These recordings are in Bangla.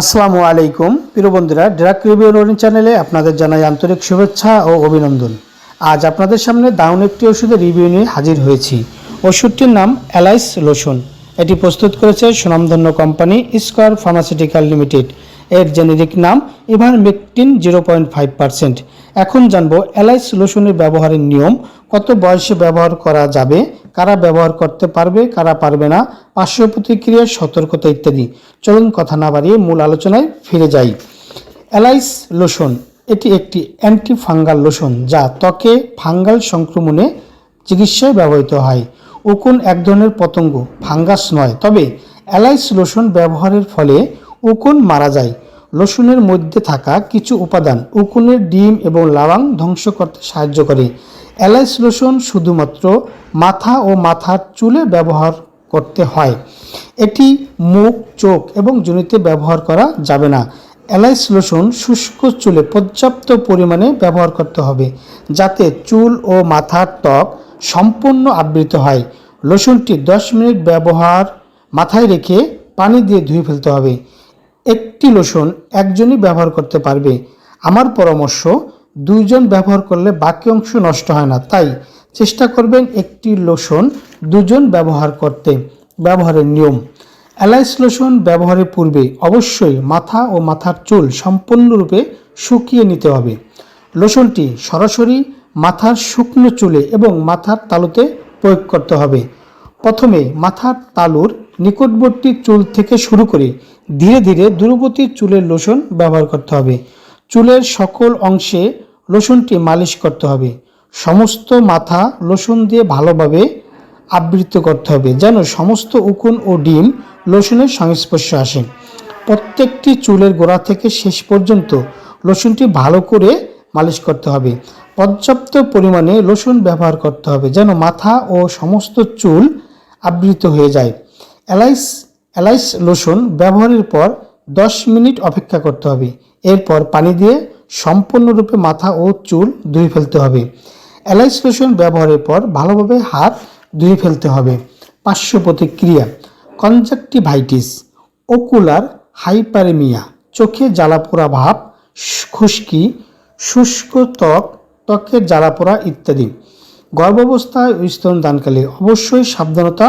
আসসালামু আলাইকুম। প্রিয় বন্ধুরা, ড্রাগ রিভিউ চ্যানেলে আপনাদের জানাই আন্তরিক শুভেচ্ছা ও অভিনন্দন। আজ আপনাদের সামনে দাউন একটি ওষুধের রিভিউ নিয়ে হাজির হয়েছি। ওষুধটির নাম অ্যালাইস লোশন। এটি প্রস্তুত করেছে সুনামধন্য কোম্পানি স্কয়ার ফার্মাসিউটিক্যাল লিমিটেড। এর জেনেরিক নাম ivermectin zero point five percent. এখন জানব অ্যালাইস লোশনের ব্যবহারের নিয়ম, কত বয়সে ব্যবহার করা যাবে কারা ব্যবহার করতে পারবে, কারা পারবে না, পার্শ্ব প্রতিক্রিয়া, সতর্কতা ইত্যাদি। চলুন কথা না বাড়িয়ে মূল আলোচনায় ফিরে যাই। অ্যালাইস লোশন, এটি একটি অ্যান্টি ফাঙ্গাল লোশন যা ত্বকে ফাঙ্গাল সংক্রমণে চিকিৎসায় ব্যবহৃত হয়। উকুন এক ধরনের পতঙ্গ, ফাঙ্গাস নয়। তবে অ্যালাইস লোশন ব্যবহারের ফলে উকুন মারা যায়। লোশনের মধ্যে থাকা কিছু উপাদান উকুনের ডিম এবং লাবাং ধ্বংস করতে সাহায্য করে। অ্যালাইস লোশন শুধুমাত্র মাথা ও মাথার চুলে ব্যবহার করতে হয়। এটি মুখ, চোখ এবং জনিতে ব্যবহার করা যাবে না। অ্যালাইস লোশন শুষ্ক চুলে পর্যাপ্ত পরিমাণে ব্যবহার করতে হবে, যাতে চুল ও মাথার ত্বক সম্পূর্ণ আবৃত হয়। লোশনটি 10 মিনিট ব্যবহার মাথায় রেখে পানি দিয়ে ধুয়ে ফেলতে হবে। একটি লোশন একজনই ব্যবহার করতে পারবে। আমার পরামর্শ দুইজন ব্যবহার করলে বাকি অংশ নষ্ট হয় না। তাই চেষ্টা করবেন একটি লোশন দুজন ব্যবহার করতে, ব্যবহারের নিয়ম। অ্যালাইস লোশন ব্যবহারের পূর্বে অবশ্যই মাথা ও মাথার চুল সম্পূর্ণরূপে শুকিয়ে নিতে হবে। লোশনটি সরাসরি মাথার শুকনো চুলে এবং মাথার তালুতে প্রয়োগ করতে হবে। প্রথমে মাথার তালুর নিকটবর্তী চুল থেকে শুরু করে ধীরে ধীরে দূরবর্তী চুলের লোশন ব্যবহার করতে হবে। চুলের সকল অংশে লোশনটি মালিশ করতে হবে। সমস্ত মাথা লোশন দিয়ে ভালোভাবে আবৃত করতে হবে যেন সমস্ত উকুন ও ডিম লোশনের সংস্পর্শে আসে। প্রত্যেকটি চুলের গোড়া থেকে শেষ পর্যন্ত লোশনটি ভালো করে মালিশ করতে হবে। পর্যাপ্ত পরিমাণে লোশন ব্যবহার করতে হবে যেন মাথা ও সমস্ত চুল আবৃত হয়ে যায়। অ্যালাইস অ্যালাইস লোশন ব্যবহারের পর 10 মিনিট অপেক্ষা করতে হবে। এরপর পানি দিয়ে সম্পূর্ণরূপে মাথা ও চুল ধুয়ে ফেলতে হবে। অ্যালাইস লোশন ব্যবহারের পর ভালোভাবে হাত ধুয়ে ফেলতে হবে। পার্শ্ব প্রতিক্রিয়া কনজাক্টিভাইটিস ওকুলার হাইপারেমিয়া, চোখে জ্বালাপোড়া ভাব, খুশকি, শুষ্ক ত্বক ত্বকের জ্বালাপোড়া ইত্যাদি। গর্ভাবস্থায় ও স্তনদানকালে অবশ্যই সাবধানতা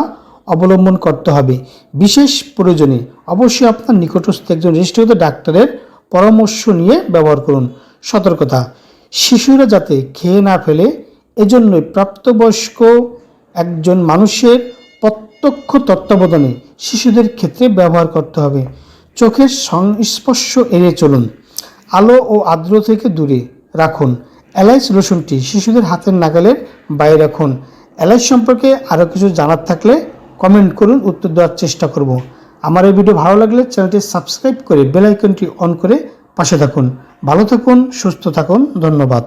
অবলম্বন করতে হবে। বিশেষ প্রয়োজনে অবশ্যই আপনার নিকটস্থ একজন রেজিস্ট্রিত ডাক্তারের পরামর্শ নিয়ে ব্যবহার করুন। সতর্কতা, শিশুরা যাতে খেয়ে না ফেলে, এজন্যই প্রাপ্তবয়স্ক একজন মানুষের প্রত্যক্ষ তত্ত্বাবধানে শিশুদের ক্ষেত্রে ব্যবহার করতে হবে। চোখের সংস্পর্শ এড়িয়ে চলুন। আলো ও আর্দ্র থেকে দূরে রাখুন। অ্যালাইস রসুনটি শিশুদের হাতের নাগালের বাইরে রাখুন। অ্যালাইস সম্পর্কে আরও কিছু জানার থাকলে কমেন্ট করুন, উত্তর দেওয়ার চেষ্টা করব। আমার এই ভিডিও ভালো লাগলে চ্যানেলটি সাবস্ক্রাইব করে বেল আইকনটি অন করে পাশে থাকুন। ভালো থাকুন, সুস্থ থাকুন, ধন্যবাদ।